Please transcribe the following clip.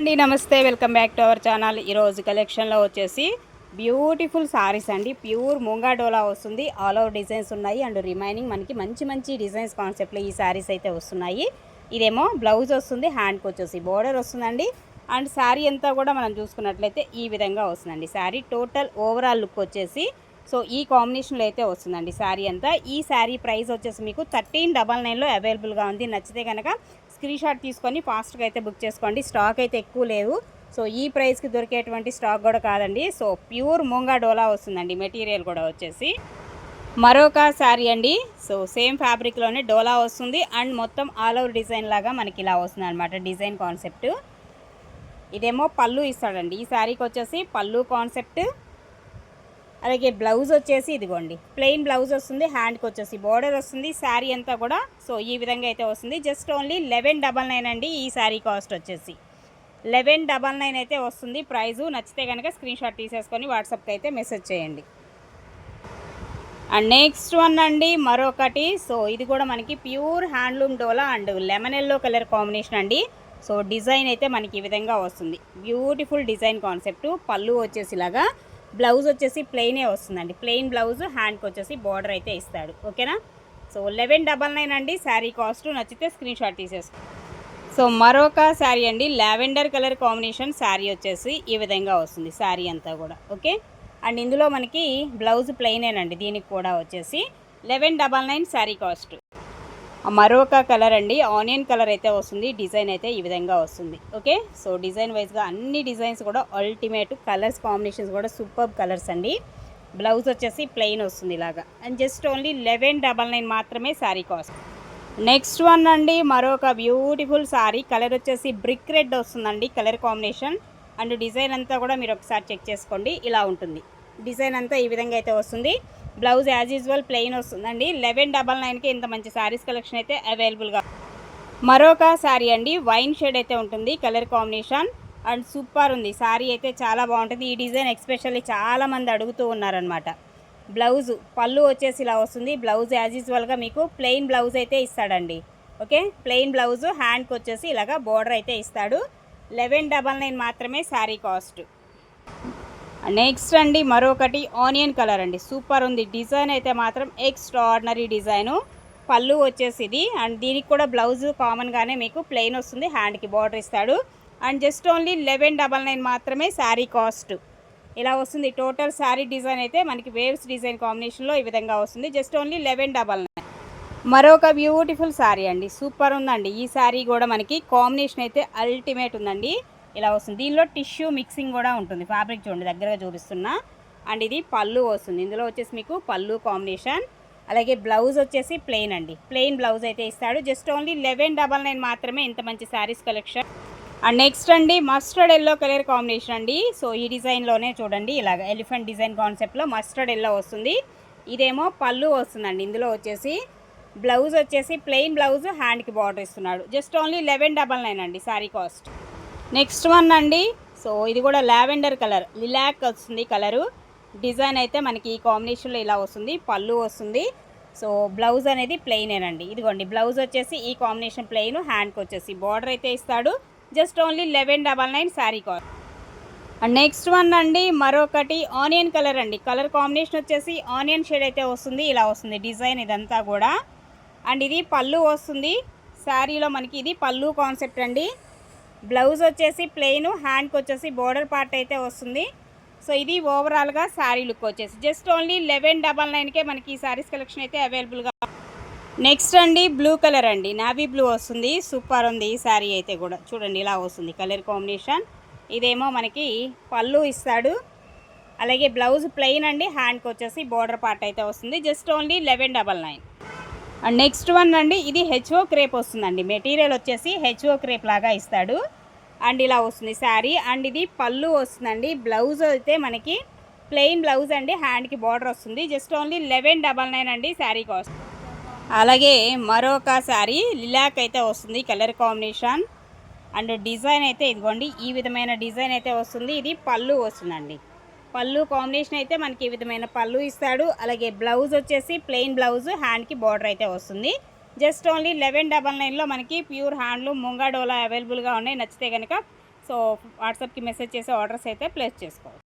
అండి నమస్తే. Welcome back to our channel. ఈరోజు కలెక్షన్లో వచ్చేసి బ్యూటిఫుల్ సారీస్ అండి. ప్యూర్ ముంగా డోలా వస్తుంది. ఆల్ ఓవర్ డిజైన్స్ ఉన్నాయి. అండ్ రిమైనింగ్ మనకి మంచి మంచి డిజైన్స్ కాన్సెప్ట్లో ఈ సారీస్ అయితే వస్తున్నాయి. ఇదేమో బ్లౌజ్ వస్తుంది హ్యాండ్కి వచ్చేసి బోర్డర్ వస్తుందండి. అండ్ శారీ అంతా కూడా మనం చూసుకున్నట్లయితే ఈ విధంగా వస్తుందండి. శారీ టోటల్ ఓవరాల్ లుక్ వచ్చేసి సో ఈ కాంబినేషన్లో అయితే వస్తుందండి శారీ అంతా. ఈ శారీ ప్రైస్ వచ్చేసి మీకు థర్టీన్ డబల్ నైన్లో అవైలబుల్గా ఉంది. నచ్చితే కనుక స్క్రీన్ షాట్ తీసుకొని ఫాస్ట్గా అయితే బుక్ చేసుకోండి. స్టాక్ అయితే ఎక్కువ లేదు. సో ఈ ప్రైస్కి దొరికేటువంటి స్టాక్ కూడా కాదండి. సో ప్యూర్ ముంగా డోలా వస్తుందండి. మెటీరియల్ కూడా వచ్చేసి. మరొక శారీ అండి. సో సేమ్ ఫ్యాబ్రిక్లోనే డోలా వస్తుంది. అండ్ మొత్తం ఆల్ ఓవర్ డిజైన్ లాగా మనకి ఇలా వస్తుంది అనమాట డిజైన్ కాన్సెప్ట్. ఇదేమో పళ్ళు ఇస్తాడండి. ఈ శారీకి వచ్చేసి పళ్ళు కాన్సెప్ట్. అలాగే బ్లౌజ్ వచ్చేసి ఇదిగోండి. ప్లెయిన్ బ్లౌజ్ వస్తుంది హ్యాండ్కి వచ్చేసి బార్డర్ వస్తుంది శారీ అంతా కూడా. సో ఈ విధంగా అయితే వస్తుంది. Just only eleven double nine అండి ఈ శారీ కాస్ట్ వచ్చేసి. లెవెన్ డబల్ నైన్ అయితే వస్తుంది ప్రైజు. నచ్చితే కనుక స్క్రీన్ షాట్ తీసేసుకొని వాట్సాప్కి అయితే మెసేజ్ చేయండి. అండ్ నెక్స్ట్ వన్ అండి మరొకటి. సో ఇది కూడా మనకి pure handloom dola and lemon yellow colour combination అండి. సో డిజైన్ అయితే మనకి ఈ విధంగా వస్తుంది. Beautiful design concept. పళ్ళు వచ్చేసిలాగా బ్లౌజ్ వచ్చేసి ప్లెయినే వస్తుందండి. ప్లెయిన్ బ్లౌజ్ హ్యాండ్కి వచ్చేసి బార్డర్ అయితే ఇస్తాడు. ఓకేనా? సో లెవెన్ డబల్ నైన్ అండి. శారీ కాస్ట్ నచ్చితే స్క్రీన్ షాట్ తీసేసుకో. సో మరొక శారీ అండి. లావెండర్ కలర్ కాంబినేషన్ శారీ వచ్చేసి ఈ విధంగా వస్తుంది శారీ అంతా కూడా. ఓకే? అండ్ ఇందులో మనకి బ్లౌజ్ ప్లెయినేనండి. దీనికి కూడా వచ్చేసి eleven double nine sari cost. మరొక కలర్ అండి ఆనియన్ కలర్ అయితే వస్తుంది డిజైన్ అయితే ఈ విధంగా వస్తుంది. ఓకే? సో డిజైన్ వైజ్గా అన్ని డిజైన్స్ కూడా అల్టిమేట్ కలర్స్ కాంబినేషన్స్ కూడా సూపర్ కలర్స్ అండి. బ్లౌజ్ వచ్చేసి ప్లెయిన్ వస్తుంది ఇలాగా. And just only eleven double nine మాత్రమే శారీ కాస్ట్. నెక్స్ట్ వన్ అండి మరొక బ్యూటిఫుల్ సారీ కలర్ వచ్చేసి బ్రిక్ రెడ్ వస్తుందండి కలర్ కాంబినేషన్. అండ్ డిజైన్ అంతా కూడా మీరు ఒకసారి చెక్ చేసుకోండి ఇలా ఉంటుంది. డిజైన్ అంతా ఈ విధంగా అయితే వస్తుంది. బ్లౌజ్ యాజ్ యూజువల్ ప్లెయిన్ వస్తుందండి. లెవెన్ డబల్ నైన్కి ఇంత మంచి శారీస్ కలెక్షన్ అయితే అవైలబుల్గా మరొక శారీ అండి వైన్ షేడ్ అయితే ఉంటుంది కలర్ కాంబినేషన్. అండ్ సూపర్ ఉంది. శారీ అయితే చాలా బాగుంటుంది. ఈ డిజైన్ ఎక్స్పెషల్లీ చాలామంది అడుగుతూ ఉన్నారనమాట బ్లౌజ్ పళ్ళు వచ్చేసి ఇలా వస్తుంది. బ్లౌజ్ యాజ్ యూజువల్గా మీకు ప్లెయిన్ బ్లౌజ్ అయితే ఇస్తాడండి. ఓకే? ప్లెయిన్ బ్లౌజ్ హ్యాండ్కి వచ్చేసి ఇలాగా బోర్డర్ అయితే ఇస్తాడు. లెవెన్ డబల్ నైన్ మాత్రమే శారీ కాస్ట్. నెక్స్ట్ అండి మరొకటి ఆనియన్ కలర్ అండి. సూపర్ ఉంది. డిజైన్ అయితే మాత్రం ఎక్స్ట్రా ఆర్డినరీ డిజైను. పళ్ళు వచ్చేసి ఇది అండ్ దీనికి కూడా బ్లౌజ్ కామన్గానే మీకు ప్లెయిన్ వస్తుంది. హ్యాండ్కి బార్డర్ ఇస్తాడు. And just only eleven double nine మాత్రమే శారీ కాస్ట్. ఇలా వస్తుంది. టోటల్ శారీ డిజైన్ అయితే మనకి వేవ్స్ డిజైన్ కాంబినేషన్లో ఈ విధంగా వస్తుంది. Just only eleven double nine. మరొక బ్యూటిఫుల్ శారీ అండి. సూపర్ ఉందండి. ఈ శారీ కూడా మనకి కాంబినేషన్ అయితే అల్టిమేట్ ఉందండి. ఇలా వస్తుంది. దీనిలో టిష్యూ మిక్సింగ్ కూడా ఉంటుంది. ఫ్యాబ్రిక్ చూడండి దగ్గరగా చూపిస్తున్నా. అండ్ ఇది పళ్ళు వస్తుంది. ఇందులో వచ్చేసి మీకు పళ్ళు కాంబినేషన్. అలాగే బ్లౌజ్ వచ్చేసి ప్లెయిన్ అండి. ప్లెయిన్ బ్లౌజ్ అయితే ఇస్తాడు. Just only eleven double nine మాత్రమే ఇంత మంచి శారీస్ కలెక్షన్. అండ్ నెక్స్ట్ అండి మస్టర్డ్ ఎల్లో కలర్ కాంబినేషన్ అండి. సో ఈ డిజైన్లోనే చూడండి ఇలాగ ఎలిఫెంట్ డిజైన్ కాన్సెప్ట్లో మస్టర్డ్ ఎల్లో వస్తుంది. ఇదేమో పళ్ళు వస్తుందండి. ఇందులో వచ్చేసి బ్లౌజ్ వచ్చేసి ప్లెయిన్ బ్లౌజ్ హ్యాండ్కి బార్డర్ ఇస్తున్నాడు. Just only eleven double nine అండి శారీ కాస్ట్. నెక్స్ట్ వన్ అండి. సో ఇది కూడా లావెండర్ కలర్. లిలాక్ వస్తుంది కలరు. డిజైన్ అయితే మనకి ఈ కాంబినేషన్లో ఇలా వస్తుంది. పళ్ళు వస్తుంది. సో బ్లౌజ్ అనేది ప్లెయినేనండి ఇదిగోండి బ్లౌజ్ వచ్చేసి ఈ కాంబినేషన్ ప్లెయిన్ హ్యాండ్కి వచ్చేసి. బార్డర్ అయితే ఇస్తాడు. Just only eleven double nine sari cost and next one అండి మరొకటి ఆనియన్ కలర్ అండి. కలర్ కాంబినేషన్ వచ్చేసి ఆనియన్ షేడ్ అయితే వస్తుంది. ఇలా వస్తుంది డిజైన్ ఇదంతా కూడా. అండ్ ఇది పళ్ళు వస్తుంది. శారీలో మనకి ఇది పళ్ళు కాన్సెప్ట్ అండి. బ్లౌజ్ వచ్చేసి ప్లెయిన్ హ్యాండ్కి వచ్చేసి బోర్డర్ పార్ట్ అయితే వస్తుంది. సో ఇది ఓవరాల్గా శారీ లుక్ వచ్చేసి. జస్ట్ ఓన్లీ లెవెన్ డబల్ నైన్కే మనకి ఈ శారీస్ కలెక్షన్ అయితే అవైలబుల్గా నెక్స్ట్ అండి బ్లూ కలర్ అండి. నావీ బ్లూ వస్తుంది. సూపర్ ఉంది ఈ శారీ అయితే కూడా. చూడండి ఇలా వస్తుంది కలర్ కాంబినేషన్ ఇదేమో మనకి పళ్ళు ఇస్తాడు. అలాగే బ్లౌజ్ ప్లెయిన్ అండి. హ్యాండ్కి వచ్చేసి బోర్డర్ పార్ట్ అయితే వస్తుంది. Just only eleven double nine and next one అండి ఇది హెచ్ఓ క్రేప్ వస్తుందండి. మెటీరియల్ వచ్చేసి హెచ్ఓ క్రేప్ లాగా ఇస్తాడు. అండ్ ఇలా వస్తుంది శారీ. అండ్ ఇది పళ్ళు వస్తుందండి. బ్లౌజ్ అయితే మనకి ప్లెయిన్ బ్లౌజ్ అండి. హ్యాండ్కి బార్డర్ వస్తుంది. Just only eleven double nine అండి శారీ కాస్ట్. అలాగే మరొక శారీ లిలాక్ అయితే వస్తుంది. కలర్ కాంబినేషన్ అండ్ డిజైన్ అయితే ఇదిగోండి. ఈ విధమైన డిజైన్ అయితే వస్తుంది. ఇది పళ్ళు వస్తుందండి. పళ్ళు కాంబినేషన్ అయితే మనకి ఈ విధమైన పళ్ళు ఇస్తాడు. అలాగే బ్లౌజ్ వచ్చేసి ప్లెయిన్ బ్లౌజ్ హ్యాండ్కి బార్డర్ అయితే వస్తుంది. జస్ట్ ఓన్లీ లెవెన్ డబల్ నైన్లో మనకి ప్యూర్ హ్యాండ్లూమ్ ముంగా డోలా అవైలబుల్గా ఉన్నాయి. నచ్చితే కనుక సో వాట్సాప్కి మెసేజ్ చేసి ఆర్డర్స్ అయితే ప్లేస్ చేసుకోవచ్చు.